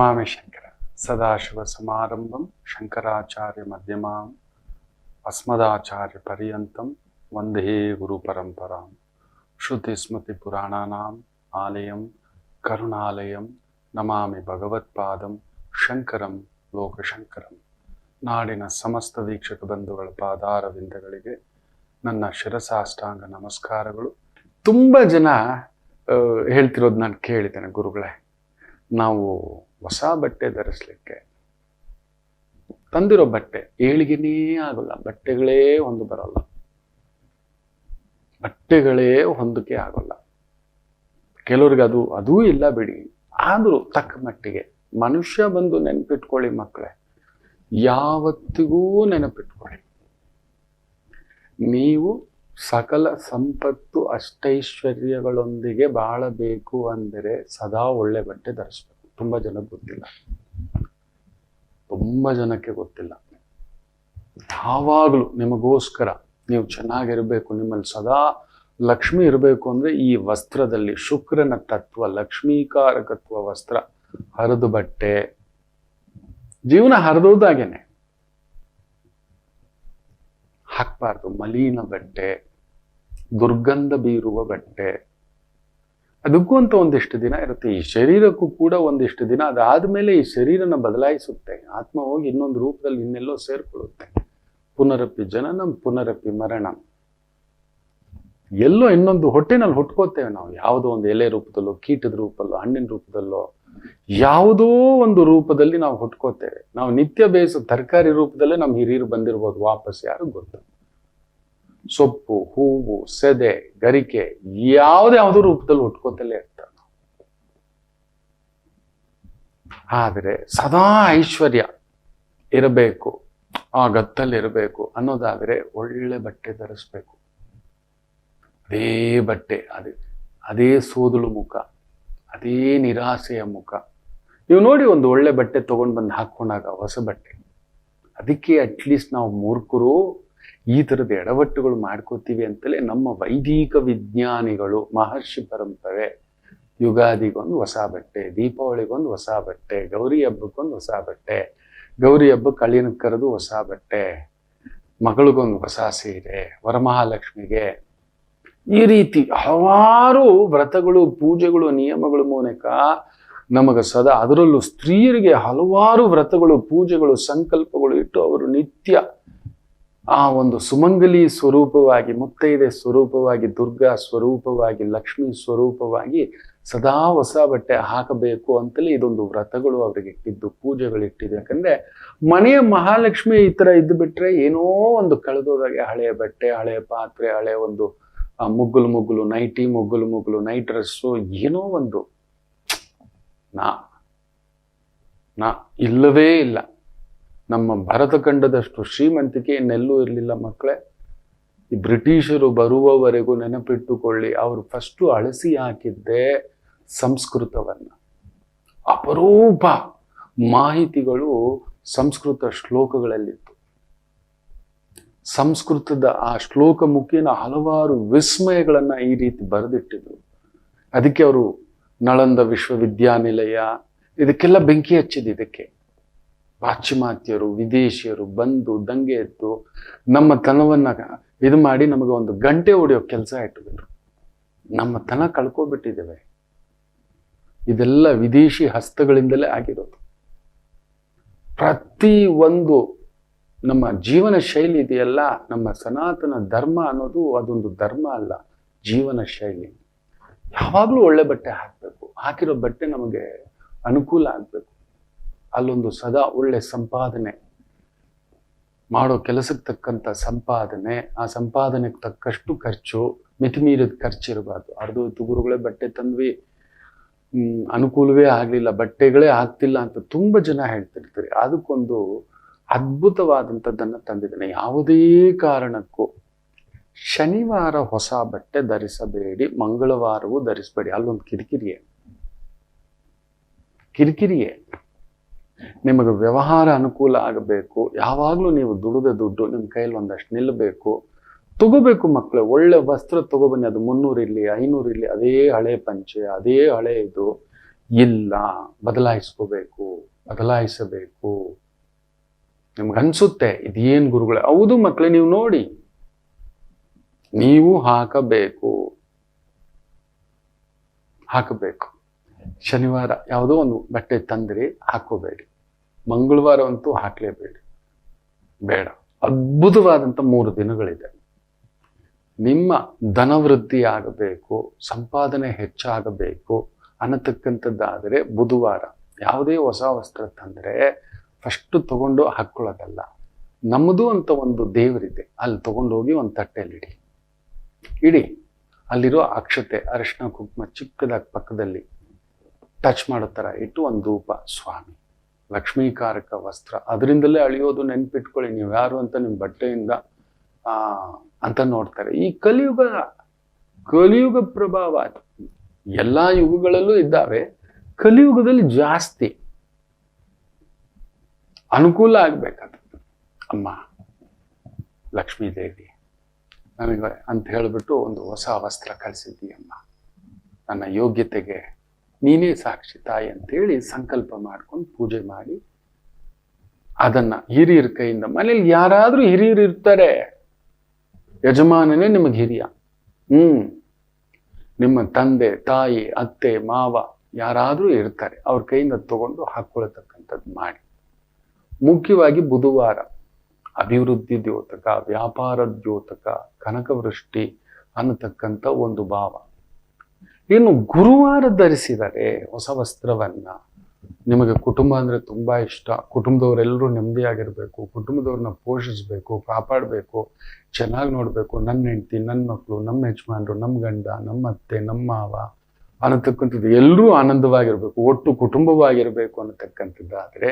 ನಮಾಮಿ ಶಂಕರ ಸದಾಶಿವ ಸಮಾರಂಭಂ ಶಂಕರಾಚಾರ್ಯ ಮಧ್ಯಮಾಂ, ಅಸ್ಮದಾಚಾರ್ಯ ಪರ್ಯಂತಂ, ವಂದೇ ಗುರು ಪರಂಪರಾಂ, ಶ್ರುತಿ ಸ್ಮೃತಿ ಪುರಾಣಾನಾಂ, ಆಲಯಂ, ಕರುಣಾಲಯಂ, ನಮಾಮಿ ಭಗವತ್ಪಾದಂ, ಶಂಕರಂ, ಲೋಕಶಂಕರಂ. ನಾಡಿನ ಸಮಸ್ತ ವೀಕ್ಷಕ ಬಂಧುಗಳ ಪಾದಾರವಿಂದಗಳಿಗೆ ನನ್ನ ಶಿರಸಾಷ್ಟಾಂಗ ನಮಸ್ಕಾರಗಳು. ತುಂಬ ಜನ ಹೇಳ್ತಿರೋದು ನಾನು ಕೇಳಿದ್ದೇನೆ ಗುರುಗಳೇ. ನಾವು ಹೊಸ ಬಟ್ಟೆ ಧರಿಸ್ಲಿಕ್ಕೆ. ತಂದಿರೋ ಬಟ್ಟೆ, ಏಳಿಗೆನೇ ಆಗೋಲ್ಲ, ಬಟ್ಟೆಗಳೇ ಒಂದು ಬರೋಲ್ಲ. ಬಟ್ಟೆಗಳೇ ಹೊಂದಕ್ಕೆ ಆಗೋಲ್ಲ. ಕೆಲವ್ರಿಗೆ ಅದು, ಅದೂ ಇಲ್ಲ ಬಿಡಿ. ಆದರೂ ತಕ್ಕ ಮಟ್ಟಿಗೆ ಮನುಷ್ಯ ಬಂದು ನೆನಪಿಟ್ಕೊಳ್ಳಿ ಮಕ್ಕಳೇ. ಯಾವತ್ತಿಗೂ ನೆನಪಿಟ್ಕೊಳ್ಳಿ. ನೀವು ಸಕಲ ಸಂಪತ್ತು ಅಷ್ಟೈಶ್ವರ್ಯಗಳೊಂದಿಗೆ ಬಾಳಬೇಕು ಅಂದರೆ ಸದಾ ಒಳ್ಳೆ ಬಟ್ಟೆ ಧರಿಸ್ಬೇಕು. ತುಂಬ ಜನಕ್ಕೆ ಗೊತ್ತಿಲ್ಲ. ತುಂಬ ಜನಕ್ಕೆ ಗೊತ್ತಿಲ್ಲ. ಯಾವಾಗಲೂ ನಿಮಗೋಸ್ಕರ ನೀವು ಚೆನ್ನಾಗಿರಬೇಕು, ನಿಮ್ಮಲ್ಲಿ ಸದಾ ಲಕ್ಷ್ಮಿ ಇರಬೇಕು ಅಂದ್ರೆ ಈ ವಸ್ತ್ರದಲ್ಲಿ ಶುಕ್ರನ ತತ್ವ, ಲಕ್ಷ್ಮೀಕಾರಕತ್ವ ವಸ್ತ್ರ ಹರಿದು ಬಟ್ಟೆ. ಜೀವನ ಹರಿದೋದಾಗೇನೆ ಹಾಕ್ಬಾರ್ದು, ಮಲೀನ ಬಟ್ಟೆ, ದುರ್ಗಂಧ ಬೀರುವ ಬಟ್ಟೆ. ಅದಕ್ಕೂ ಅಂತ ಒಂದಿಷ್ಟು ದಿನ ಇರುತ್ತೆ. ಈ ಶರೀರಕ್ಕೂ ಕೂಡ ಒಂದಿಷ್ಟು ದಿನ ಅದಾದ್ಮೇಲೆ ಈ ಶರೀರನ ಬದಲಾಯಿಸುತ್ತೆ. ಆತ್ಮ ಹೋಗಿ ಇನ್ನೊಂದು ರೂಪದಲ್ಲಿ ಇನ್ನೆಲ್ಲೋ ಸೇರ್ಕೊಳ್ಳುತ್ತೆ. ಪುನರಪಿ ಜನನಂ, ಪುನರಪಿ ಮರಣ. ಎಲ್ಲೋ ಇನ್ನೊಂದು ಹೊಟ್ಟೆನಲ್ಲಿ ಹುಟ್ಕೋತೇವೆ ನಾವು. ಯಾವುದೋ ಒಂದು ಎಲೆ ರೂಪದಲ್ಲೋ, ಕೀಟದ ರೂಪದಲ್ಲೋ, ಹಣ್ಣಿನ ರೂಪದಲ್ಲೋ, ಯಾವುದೋ ಒಂದು ರೂಪದಲ್ಲಿ ನಾವು ಹುಟ್ಕೋತೇವೆ. ನಾವು ನಿತ್ಯ ಬೇಯಿಸೋ ತರಕಾರಿ ರೂಪದಲ್ಲೇ ನಮ್ಮ ಹಿರಿಯರು ಬಂದಿರ್ಬೋದು. ವಾಪಸ್ ಯಾರು ಗೊತ್ತು ಸೊಪ್ಪು, ಹೂವು, ಸೆದೆ, ಗರಿಕೆ ಯಾವುದ್ಯಾವುದೋ ರೂಪದಲ್ಲಿ ಹುಟ್ಕೋತಲೇ ಇರ್ತಾರೆ ನಾವು. ಆದರೆ ಸದಾ ಐಶ್ವರ್ಯ ಇರಬೇಕು, ಆ ಗತ್ತಲ್ಲಿ ಇರಬೇಕು ಅನ್ನೋದಾದರೆ ಒಳ್ಳೆ ಬಟ್ಟೆ ಧರಿಸ್ಬೇಕು. ಅದೇ ಬಟ್ಟೆ, ಅದೇ ಅದೇ ಸೋದಲು ಮುಖ, ಅದೇ ನಿರಾಸೆಯ ಮುಖ. ನೀವು ನೋಡಿ ಒಂದು ಒಳ್ಳೆ ಬಟ್ಟೆ ತಗೊಂಡು ಬಂದು ಹಾಕೊಂಡಾಗ ಹೊಸ ಬಟ್ಟೆ. ಅದಕ್ಕೆ ಅಟ್ಲೀಸ್ಟ್ ನಾವು ಮೂರ್ಖರು ಈ ಥರದ ಎಡವಟ್ಟುಗಳು ಮಾಡ್ಕೋತೀವಿ ಅಂತಲೇ ನಮ್ಮ ವೈದಿಕ ವಿಜ್ಞಾನಿಗಳು ಮಹರ್ಷಿ ಪರಂಪರೆ, ಯುಗಾದಿಗೊಂದು ಹೊಸ ಬಟ್ಟೆ, ದೀಪಾವಳಿಗೊಂದು ಹೊಸ ಬಟ್ಟೆ, ಗೌರಿ ಹಬ್ಬಕ್ಕೊಂದು ಹೊಸ ಬಟ್ಟೆ, ಗೌರಿ ಹಬ್ಬ ಅಳಿನ ಕರೆದು ಹೊಸ ಬಟ್ಟೆ, ಮಗಳಿಗೊಂದು ಹೊಸ ಸೀರೆ, ವರಮಹಾಲಕ್ಷ್ಮಿಗೆ ಈ ರೀತಿ ಹಲವಾರು ವ್ರತಗಳು, ಪೂಜೆಗಳು, ನಿಯಮಗಳ ಮೂಲಕ ನಮಗೆ ಸದಾ ಅದರಲ್ಲೂ ಸ್ತ್ರೀಯರಿಗೆ ಹಲವಾರು ವ್ರತಗಳು, ಪೂಜೆಗಳು, ಸಂಕಲ್ಪಗಳು ಇಟ್ಟು ಅವರು ನಿತ್ಯ ಆ ಒಂದು ಸುಮಂಗಲಿ ಸ್ವರೂಪವಾಗಿ, ಮುತ್ತೈದೆ ಸ್ವರೂಪವಾಗಿ, ದುರ್ಗಾ ಸ್ವರೂಪವಾಗಿ, ಲಕ್ಷ್ಮಿ ಸ್ವರೂಪವಾಗಿ ಸದಾ ಹೊಸ ಬಟ್ಟೆ ಹಾಕಬೇಕು ಅಂತಲೇ ಇದೊಂದು ವ್ರತಗಳು ಅವರಿಗೆ ಇಟ್ಟಿದ್ದು, ಪೂಜೆಗಳು ಇಟ್ಟಿದ್ದು. ಯಾಕಂದ್ರೆ ಮನೆಯ ಮಹಾಲಕ್ಷ್ಮಿ ಈ ಥರ ಇದ್ದು ಬಿಟ್ಟರೆ ಏನೋ ಒಂದು ಕಳೆದೋದಾಗೆ ಹಳೆಯ ಬಟ್ಟೆ ಹಳೆಯ ಪಾತ್ರೆ ಹಳೆಯ ಒಂದು ಮುಗ್ಗುಲು ಮುಗ್ಗುಲು, ನೈಟಿ, ಮುಗ್ಗುಲು ಮುಗ್ಗುಲು, ನೈಟ್ ಡ್ರೆಸ್ಸು, ಏನೋ ಒಂದು. ನಾ ನಾ, ಇಲ್ಲವೇ ಇಲ್ಲ. ನಮ್ಮ ಭರತ ಖಂಡದಷ್ಟು ಶ್ರೀಮಂತಿಕೆ ಇನ್ನೆಲ್ಲೂ ಇರಲಿಲ್ಲ ಮಕ್ಕಳೇ. ಈ ಬ್ರಿಟಿಷರು ಬರುವವರೆಗೂ ನೆನಪಿಟ್ಟುಕೊಳ್ಳಿ, ಅವರು ಫಸ್ಟು ಅಳಸಿ ಹಾಕಿದ್ದೇ ಸಂಸ್ಕೃತವನ್ನು. ಅಪರೂಪ ಮಾಹಿತಿಗಳು ಸಂಸ್ಕೃತ ಶ್ಲೋಕಗಳಲ್ಲಿತ್ತು. ಸಂಸ್ಕೃತದ ಆ ಶ್ಲೋಕ ಮುಖೇನ ಹಲವಾರು ವಿಸ್ಮಯಗಳನ್ನು ಈ ರೀತಿ ಬರೆದಿಟ್ಟಿದ್ರು. ಅದಕ್ಕೆ ಅವರು ನಳಂದ ವಿಶ್ವವಿದ್ಯಾನಿಲಯ, ಇದಕ್ಕೆಲ್ಲ ಬೆಂಕಿ ಹಚ್ಚಿದೆ ಇದಕ್ಕೆ ಪಾಶ್ಚಿಮಾತ್ಯರು, ವಿದೇಶಿಯರು ಬಂದು ದಂಗೆ ಎದ್ದು ನಮ್ಮ ತನವನ್ನ ಇದು ಮಾಡಿ ನಮಗೆ ಒಂದು ಗಂಟೆ ಹೊಡೆಯೋ ಕೆಲಸ ಇಟ್ಟಿದ್ರು. ನಮ್ಮ ತನ ಕಳ್ಕೊಬಿಟ್ಟಿದ್ದೇವೆ. ಇದೆಲ್ಲ ವಿದೇಶಿ ಹಸ್ತಗಳಿಂದಲೇ ಆಗಿರೋದು. ಪ್ರತಿ ಒಂದು ನಮ್ಮ ಜೀವನ ಶೈಲಿ ಇದೆಯಲ್ಲ, ನಮ್ಮ ಸನಾತನ ಧರ್ಮ ಅನ್ನೋದು ಅದೊಂದು ಧರ್ಮ ಅಲ್ಲ, ಜೀವನ ಶೈಲಿ. ಯಾವಾಗಲೂ ಒಳ್ಳೆ ಬಟ್ಟೆ ಹಾಕಬೇಕು. ಹಾಕಿರೋ ಬಟ್ಟೆ ನಮಗೆ ಅನುಕೂಲ ಆಗಬೇಕು. ಅಲ್ಲೊಂದು ಸದಾ ಒಳ್ಳೆ ಸಂಪಾದನೆ. ಮಾಡೋ ಕೆಲಸಕ್ಕೆ ತಕ್ಕಂಥ ಸಂಪಾದನೆ, ಆ ಸಂಪಾದನೆಗೆ ತಕ್ಕಷ್ಟು ಖರ್ಚು, ಮಿತಿಮೀರಿದ ಖರ್ಚು ಇರಬಾರ್ದು. ಅರ್ಧ ತುಗುರುಗಳೇ ಬಟ್ಟೆ ತಂದ್ವಿ. ಅನುಕೂಲವೇ ಆಗಲಿಲ್ಲ. ಬಟ್ಟೆಗಳೇ ಆಗ್ತಿಲ್ಲ ಅಂತ ತುಂಬ ಜನ ಹೇಳ್ತಿರ್ತಾರೆ. ಅದಕ್ಕೊಂದು ಅದ್ಭುತವಾದಂಥದ್ದನ್ನು ತಂದಿದ್ದೇನೆ. ಯಾವುದೇ ಕಾರಣಕ್ಕೂ ಶನಿವಾರ ಹೊಸ ಬಟ್ಟೆ ಧರಿಸಬೇಡಿ, ಮಂಗಳವಾರವೂ ಧರಿಸಬೇಡಿ. ಅಲ್ಲೊಂದು ಕಿರಿಕಿರಿಯೇ. ಕಿರಿಕಿರಿಯೇ. ನಿಮಗೆ ವ್ಯವಹಾರ ಅನುಕೂಲ ಆಗಬೇಕು, ಯಾವಾಗಲೂ ನೀವು ದುಡಿದ ದುಡ್ಡು ನಿಮ್ಮ ಕೈಯಲ್ಲಿ ಒಂದಷ್ಟು ನಿಲ್ಲಬೇಕು, ತಗೋಬೇಕು ಮಕ್ಕಳು ಒಳ್ಳೆ ವಸ್ತ್ರ ತಗೋಬನ್ನಿ, ಅದು ಮುನ್ನೂರು ಇರಲಿ, ಐನೂರು ಇರಲಿ, ಅದೇ ಹಳೆ ಪಂಚೆ, ಅದೇ ಹಳೆ ಇದು, ಇಲ್ಲ, ಬದಲಾಯಿಸ್ಕೋಬೇಕು, ಬದಲಾಯಿಸಬೇಕು. ನಿಮ್ಗನ್ಸುತ್ತೆ ಇದೇನ್ ಗುರುಗಳೇ, ಹೌದು ಮಕ್ಕಳೇ ನೀವು ನೋಡಿ. ನೀವು ಹಾಕಬೇಕು. ಹಾಕಬೇಕು. ಶನಿವಾರ ಯಾವುದೋ ಒಂದು ಬಟ್ಟೆ ತಂದ್ರಿ ಹಾಕೋಬೇಡಿ ಮಂಗಳವಾರ ಅಂತೂ ಹಾಕ್ಲೇಬೇಡಿ. ಬೇಡ. ಅದ್ಭುತವಾದಂಥ ಮೂರು ದಿನಗಳಿದೆ. ನಿಮ್ಮ ಧನವೃದ್ಧಿ ಆಗಬೇಕು ಸಂಪಾದನೆ ಹೆಚ್ಚಾಗಬೇಕು ಅನ್ನತಕ್ಕಂಥದ್ದಾದರೆ ಬುಧವಾರ. ಯಾವುದೇ ಹೊಸ ವಸ್ತ್ರ ತಂದರೆ ಫಸ್ಟ್ ತಗೊಂಡು ಹಾಕ್ಕೊಳ್ಳೋದಲ್ಲ ನಮ್ಮದು ಅಂತ ಒಂದು ದೇವರಿದೆ. ಅಲ್ಲಿ ತಗೊಂಡೋಗಿ ಒಂದು ತಟ್ಟೆಯಲ್ಲಿ ಇಡಿ. ಇಡಿ. ಅಲ್ಲಿರೋ ಅಕ್ಷತೆ ಅರಿಶಿನ ಕುಂಕುಮ ಚಿಕ್ಕದಾಗಿ ಪಕ್ಕದಲ್ಲಿ ಟಚ್ ಮಾಡೋ ಥರ ಇಟ್ಟು ಒಂದು ಧೂಪ, ಸ್ವಾಮಿ. ಲಕ್ಷ್ಮೀಕಾರಕ ವಸ್ತ್ರ ಅದರಿಂದಲೇ ಅಳಿಯೋದು ನೆನ್ಪಿಟ್ಕೊಳ್ಳಿ. ನೀವು ಯಾರು ಅಂತ ನಿಮ್ಮ ಬಟ್ಟೆಯಿಂದ ಅಂತ ನೋಡ್ತಾರೆ. ಈ ಕಲಿಯುಗ ಕಲಿಯುಗ ಪ್ರಭಾವ ಎಲ್ಲಾ ಯುಗಗಳಲ್ಲೂ ಇದ್ದಾವೆ. ಕಲಿಯುಗದಲ್ಲಿ ಜಾಸ್ತಿ ಅನುಕೂಲ ಆಗ್ಬೇಕಂತ ಅಮ್ಮ, ಲಕ್ಷ್ಮೀ ದೇವಿ, ನನಗೆ ಅಂತ ಹೇಳಿಬಿಟ್ಟು ಒಂದು ಹೊಸ ವಸ್ತ್ರ ಕಳಿಸಿದ್ದೀಯಮ್ಮ. ನನ್ನ ಯೋಗ್ಯತೆಗೆ ನೀನೇ ಸಾಕ್ಷಿ ತಾಯಿ ಅಂತೇಳಿ ಸಂಕಲ್ಪ ಮಾಡ್ಕೊಂಡು ಪೂಜೆ ಮಾಡಿ ಅದನ್ನ ಹಿರಿಯರ ಕೈಯಿಂದ ಮನೇಲಿ ಯಾರಾದ್ರೂ ಹಿರಿಯರು ಇರ್ತಾರೆ. ಯಜಮಾನನೇ ನಿಮಗೆ ಹಿರಿಯ. ಹ್ಮ್. ನಿಮ್ಮ ತಂದೆ, ತಾಯಿ, ಅತ್ತೆ, ಮಾವ ಯಾರಾದ್ರೂ ಇರ್ತಾರೆ. ಅವ್ರ ಕೈಯಿಂದ ತಗೊಂಡು ಹಾಕೊಳ್ತಕ್ಕಂಥದ್ದು ಮಾಡಿ. ಮುಖ್ಯವಾಗಿ ಬುಧವಾರ ಅಭಿವೃದ್ಧಿ ದ್ಯೋತಕ, ವ್ಯಾಪಾರ ದ್ಯೋತಕ, ಕನಕವೃಷ್ಟಿ ಅನ್ನತಕ್ಕಂಥ ಒಂದು ಭಾವ. ಇನ್ನು ಗುರುವಾರ ಧರಿಸಿದರೆ ಹೊಸ ವಸ್ತ್ರವನ್ನ ನಿಮಗೆ ಕುಟುಂಬ ಅಂದರೆ ತುಂಬಾ ಇಷ್ಟ. ಕುಟುಂಬದವರೆಲ್ಲರೂ ನೆಮ್ಮದಿಯಾಗಿರಬೇಕು, ಕುಟುಂಬದವ್ರನ್ನ ಪೋಷಿಸಬೇಕು, ಕಾಪಾಡಬೇಕು, ಚೆನ್ನಾಗಿ ನೋಡಬೇಕು. ನನ್ನ ಹೆಂಡತಿ ನನ್ನ ಮಕ್ಕಳು ನಮ್ಮ ಯಜಮಾನರು ನಮ್ಮ ಗಂಡ ನಮ್ಮ ಅತ್ತೆ ನಮ್ಮ ಮಾವ ಅನ್ನತಕ್ಕಂಥದ್ದು ಎಲ್ಲರೂ ಆನಂದವಾಗಿರಬೇಕು. ಒಟ್ಟು ಕುಟುಂಬವಾಗಿರಬೇಕು ಅನ್ನತಕ್ಕಂಥದ್ದಾದ್ರೆ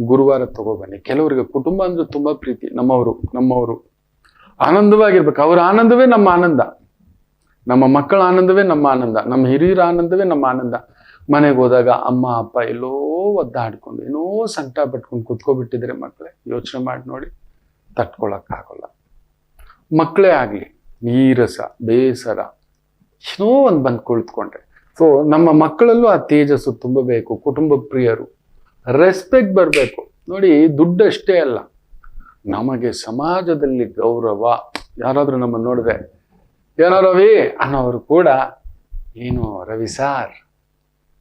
ಗುರುವಾರ ತಗೋಬನ್ನಿ. ಕೆಲವರಿಗೆ ಕುಟುಂಬ ಅಂದರೆ ತುಂಬಾ ಪ್ರೀತಿ. ನಮ್ಮವರು ನಮ್ಮವರು ಆನಂದವಾಗಿರ್ಬೇಕು. ಅವರ ಆನಂದವೇ ನಮ್ಮ ಆನಂದ. ನಮ್ಮ ಮಕ್ಕಳ ಆನಂದವೇ ನಮ್ಮ ಆನಂದ, ನಮ್ಮ ಹಿರಿಯರ ಆನಂದವೇ ನಮ್ಮ ಆನಂದ. ಮನೆಗೆ ಹೋದಾಗ ಅಮ್ಮ, ಅಪ್ಪ ಎಲ್ಲೋ ಒದ್ದಾಡ್ಕೊಂಡು, ಏನೋ ಸಂಕಟ ಪಟ್ಕೊಂಡು ಕುತ್ಕೊಬಿಟ್ಟಿದ್ರೆ ಮಕ್ಕಳೇ. ಯೋಚನೆ ಮಾಡಿ ನೋಡಿ, ತಟ್ಕೊಳಕ್ಕಾಗಲ್ಲ. ಮಕ್ಕಳೇ ಆಗಲಿ, ನೀರಸ, ಬೇಸರ, ಏನೋ ಒಂದು ಬಂದು ಕುಳಿತುಕೊಂಡ್ರೆ. ಸೊ ನಮ್ಮ ಮಕ್ಕಳಲ್ಲೂ ಆ ತೇಜಸ್ಸು ತುಂಬಬೇಕು, ಕುಟುಂಬ ಪ್ರಿಯರು. ರೆಸ್ಪೆಕ್ಟ್ ಬರಬೇಕು. ನೋಡಿ ದುಡ್ಡಷ್ಟೇ ಅಲ್ಲ. ನಮಗೆ ಸಮಾಜದಲ್ಲಿ ಗೌರವ. ಯಾರಾದರೂ ನಮ್ಮನ್ನು ನೋಡಿದ್ರೆ ಏನೋ ರವಿ? ಅನ್ನೋರು ಕೂಡ, ಏನು ರವಿ ಸಾರ್,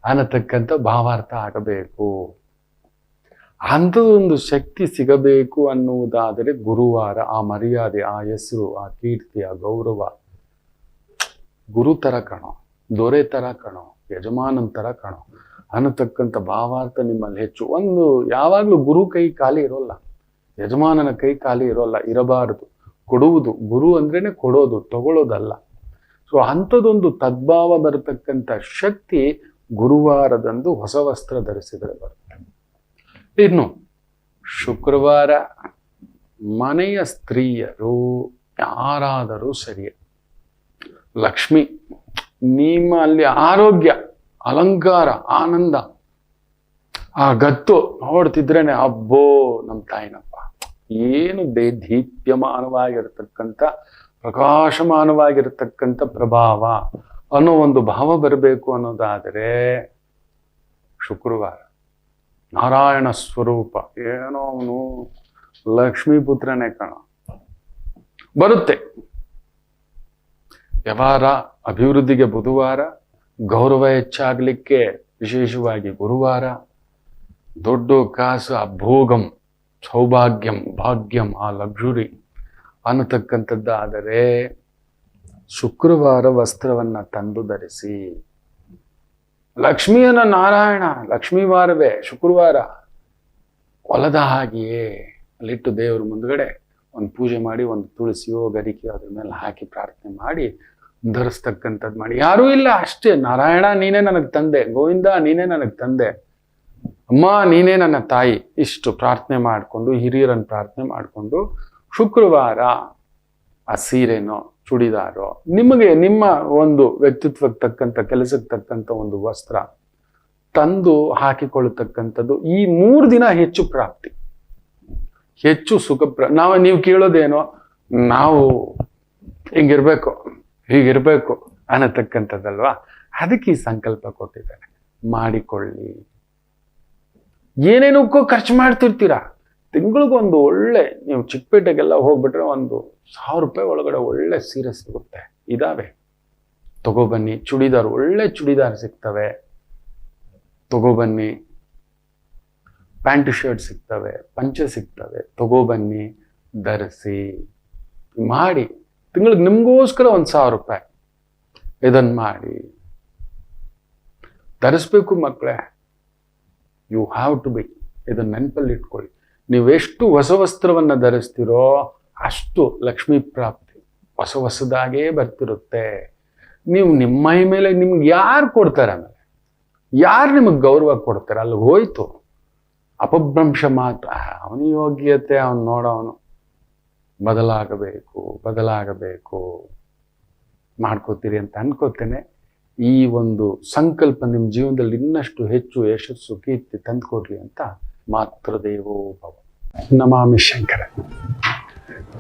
ಅನ್ನತಕ್ಕಂಥ ಭಾವಾರ್ಥ ಆಗಬೇಕು. ಅಂಥದೊಂದು ಶಕ್ತಿ ಸಿಗಬೇಕು ಅನ್ನುವುದಾದರೆ ಗುರುವಾರ ಆ ಮರ್ಯಾದೆ, ಆ ಹೆಸರು, ಆ ಕೀರ್ತಿ, ಆ ಗೌರವ ಗುರು ತರ ಕಣೋ, ದೊರೆ ತರ ಕಣೋ, ಯಜಮಾನನ್ ತರ ಕಣೋ. ಅನ್ನತಕ್ಕಂಥ ಭಾವಾರ್ಥ ನಿಮ್ಮಲ್ಲಿ ಹೆಚ್ಚು. ಒಂದು ಯಾವಾಗಲೂ ಗುರು ಕೈ ಖಾಲಿ ಇರೋಲ್ಲ, ಯಜಮಾನನ ಕೈ ಖಾಲಿ ಇರೋಲ್ಲ, ಇರಬಾರದು. ಕೊಡುವುದು. ಗುರು ಅಂದ್ರೇನೆ ಕೊಡೋದು ತಗೊಳ್ಳೋದಲ್ಲ ಸೊ ಅಂಥದ್ದೊಂದು ತದ್ಭಾವ ಬರತಕ್ಕಂಥ ಶಕ್ತಿ ಗುರುವಾರದಂದು ಹೊಸ ವಸ್ತ್ರ ಧರಿಸಿದರೆ ಬರುತ್ತೆ. ಇನ್ನು, ಶುಕ್ರವಾರ ಮನೆಯ ಸ್ತ್ರೀಯರು ಯಾರಾದರೂ ಸರಿಯೇ ಲಕ್ಷ್ಮಿ, ನಿಮ್ಮ ಅಲ್ಲಿ ಆರೋಗ್ಯ, ಅಲಂಕಾರ, ಆನಂದ, ಆ ಗತ್ತು ನೋಡ್ತಿದ್ರೇನೆ, ಅಬ್ಬೋ, ನಮ್ಮ ತಾಯಿನಪ್ಪ. ಏನು ದೇ ದೀಪ್ಯಮಾನವಾಗಿರತಕ್ಕಂಥ ಪ್ರಕಾಶಮಾನವಾಗಿರತಕ್ಕಂಥ ಪ್ರಭಾವ ಅನ್ನೋ ಒಂದು ಭಾವ ಬರಬೇಕು ಅನ್ನೋದಾದರೆ ಶುಕ್ರವಾರ. ನಾರಾಯಣ ಸ್ವರೂಪ. ಏನೋ ಅವನು ಲಕ್ಷ್ಮೀ ಪುತ್ರನೇ ಕಣ. ಬರುತ್ತೆ. ವ್ಯವಹಾರ, ಅಭಿವೃದ್ಧಿಗೆ ಬುಧವಾರ, ಗೌರವ ಹೆಚ್ಚಾಗಲಿಕ್ಕೆ ವಿಶೇಷವಾಗಿ ಗುರುವಾರ. ದೊಡ್ಡ ಕಾಸು ಆ ಭೋಗಂ. ಸೌಭಾಗ್ಯಂ, ಭಾಗ್ಯಂ ಆ ಲಕ್ಸುರಿ. ಅನ್ನತಕ್ಕಂಥದ್ದಾದರೆ ಶುಕ್ರವಾರ ವಸ್ತ್ರವನ್ನ ತಂದು ಧರಿಸಿ. ಲಕ್ಷ್ಮಿಯನ್ನ ನಾರಾಯಣ, ಲಕ್ಷ್ಮೀ ವಾರವೇ, ಶುಕ್ರವಾರ. ಹೊಲದ ಹಾಗೆಯೇ ಅಲ್ಲಿಟ್ಟು ದೇವರ ಮುಂದ್ಗಡೆ ಒಂದು ಪೂಜೆ ಮಾಡಿ, ಒಂದು ತುಳಸಿಯೋ ಗರಿಕೆಯೋ ಅದ್ರ ಮೇಲೆ ಹಾಕಿ ಪ್ರಾರ್ಥನೆ ಮಾಡಿ, ಧರಿಸ್ತಕ್ಕಂಥದ್ದು ಮಾಡಿ. ಯಾರೂ ಇಲ್ಲ ಅಷ್ಟೇ. ನಾರಾಯಣ ನೀನೇ ನನಗೆ ತಂದೆ, ಗೋವಿಂದ ನೀನೇ ನನಗೆ ತಂದೆ. ಅಮ್ಮ, ನೀನೇ ನನ್ನ ತಾಯಿ. ಇಷ್ಟು ಪ್ರಾರ್ಥನೆ ಮಾಡಿಕೊಂಡು, ಹಿರಿಯರನ್ನು ಪ್ರಾರ್ಥನೆ ಮಾಡಿಕೊಂಡು, ಶುಕ್ರವಾರ ಆ ಸೀರೆನೋ, ಚೂಡಿದಾರೋ, ನಿಮಗೆ ನಿಮ್ಮ ಒಂದು ವ್ಯಕ್ತಿತ್ವಕ್ಕೆ ತಕ್ಕಂಥ, ಕೆಲಸಕ್ಕೆ ತಕ್ಕಂಥ ಒಂದು ವಸ್ತ್ರ ತಂದು ಹಾಕಿಕೊಳ್ಳತಕ್ಕಂಥದ್ದು ಈ ಮೂರು ದಿನ ಹೆಚ್ಚು ಪ್ರಾಪ್ತಿ. ಹೆಚ್ಚು ಸುಖ ಪ್ರ, ನಾವು, ನೀವು ಕೇಳೋದೇನೋ, ನಾವು ಹಿಂಗಿರ್ಬೇಕು, ಹೀಗಿರ್ಬೇಕು ಅನ್ನತಕ್ಕಂಥದ್ದಲ್ವಾ? ಅದಕ್ಕೆ ಈ ಸಂಕಲ್ಪ ಕೊಟ್ಟಿದ್ದಾರೆ. ಮಾಡಿಕೊಳ್ಳಿ. ಏನೇನಕ್ಕೂ ಖರ್ಚು ಮಾಡ್ತಿರ್ತೀರಾ? ತಿಂಗಳಿಗೊಂದು ಒಳ್ಳೆ, ನೀವು ಚಿಕ್ಕಪೇಟೆಗೆಲ್ಲ ಹೋಗ್ಬಿಟ್ರೆ ಒಂದು ಸಾವಿರ ರೂಪಾಯಿ ಒಳಗಡೆ ಒಳ್ಳೆ ಸೀರೆ ಸಿಗುತ್ತೆ. ಇದಾವೆ. ತಗೋಬನ್ನಿ ಚೂಡಿದಾರ್, ಒಳ್ಳೆ ಚೂಡಿದಾರ್ ಸಿಗ್ತವೆ. ತಗೋಬನ್ನಿ ಪ್ಯಾಂಟ್ ಶರ್ಟ್ ಸಿಗ್ತವೆ. ಪಂಚೆ ಸಿಗ್ತವೆ. ತಗೋಬನ್ನಿ ಧರಿಸಿ. ಮಾಡಿ. ತಿಂಗಳಿಗೆ ನಿಮಗೋಸ್ಕರ ಒಂದು ಸಾವಿರ ರೂಪಾಯಿ. ಇದನ್ನು ಮಾಡಿ. ಧರಿಸ್ಬೇಕು ಮಕ್ಕಳೇ ಯು ಹ್ಯಾವ್ ಟು ಬಿ ಇದನ್ನು ನೆನಪಲ್ಲಿ ಇಟ್ಕೊಳ್ಳಿ. ನೀವೆಷ್ಟು ಹೊಸ ವಸ್ತ್ರವನ್ನು ಧರಿಸ್ತೀರೋ ಅಷ್ಟು ಲಕ್ಷ್ಮೀ ಪ್ರಾಪ್ತಿ ಹೊಸ ಹೊಸದಾಗೇ ಬರ್ತಿರುತ್ತೆ. ನೀವು ನಿಮ್ಮ ಮೈ ಮೇಲೆ ನಿಮ್ಗೆ ಯಾರು ಕೊಡ್ತಾರೆ ಆಮೇಲೆ? ಯಾರು ನಿಮಗೆ ಗೌರವ ಕೊಡ್ತಾರೆ? ಅಲ್ಲಿ ಹೋಯ್ತು. ಅಪಭ್ರಂಶ ಮಾತ್ರ. ಅವನ ಯೋಗ್ಯತೆ, ಅವನು ನೋಡೋವನು ಬದಲಾಗಬೇಕು ಬದಲಾಗಬೇಕು. ಮಾಡ್ಕೋತೀರಿ ಅಂತ ಅನ್ಕೋತೇನೆ. ಈ ಒಂದು ಸಂಕಲ್ಪ ನಿಮ್ಮ ಜೀವನದಲ್ಲಿ ಇನ್ನಷ್ಟು ಹೆಚ್ಚು ಯಶಸ್ಸು, ಕೀರ್ತಿ ತಂದುಕೊಡ್ಲಿ ಅಂತ ಮಾತ್ರ ದೇವೋಭವ ನಮಾಮಿ ಶಂಕರ.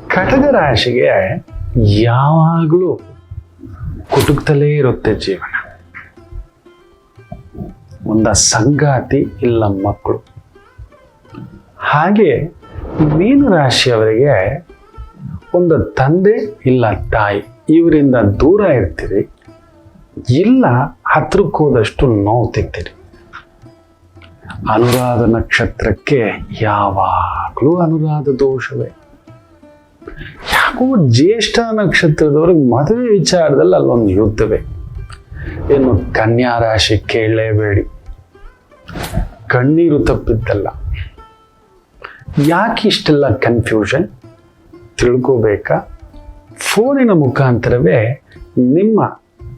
ಕಟಕ ರಾಶಿಗೆ ಯಾವಾಗಲೂ ಕುಟುಕ್ತಲೇ ಇರುತ್ತೆ ಜೀವನ. ಒಂದ ಸಂಗಾತಿ ಇಲ್ಲ ಮಕ್ಕಳು. ಹಾಗೆ ಮೀನು ರಾಶಿಯವರಿಗೆ ಒಂದು ತಂದೆ ಇಲ್ಲ ತಾಯಿ. ಇವರಿಂದ ದೂರ ಇರ್ತೀರಿ. ಇಲ್ಲ, ಹತ್ರಕ್ಕೆ ಹೋದಷ್ಟು ನೋವು ತೆಗ್ತೀರಿ ಅನುರಾಧ ನಕ್ಷತ್ರಕ್ಕೆ ಯಾವಾಗಲೂ ಅನುರಾಧ ದೋಷವೇ. ಯಾಕೋ ಜ್ಯೇಷ್ಠ ನಕ್ಷತ್ರದವ್ರಿಗೆ ಮದುವೆ ವಿಚಾರದಲ್ಲಿ ಅಲ್ಲೊಂದು ಯುದ್ಧವೇ. ಏನು ಕನ್ಯಾ ರಾಶಿ ಕೇಳಲೇಬೇಡಿ. ಕಣ್ಣೀರು ತಪ್ಪಿದ್ದಲ್ಲ. ಯಾಕೆ ಇಷ್ಟೆಲ್ಲ ಕನ್ಫ್ಯೂಷನ್ ತಿಳ್ಕೋಬೇಕಾ? ಫೋನಿನ ಮುಖಾಂತರವೇ ನಿಮ್ಮ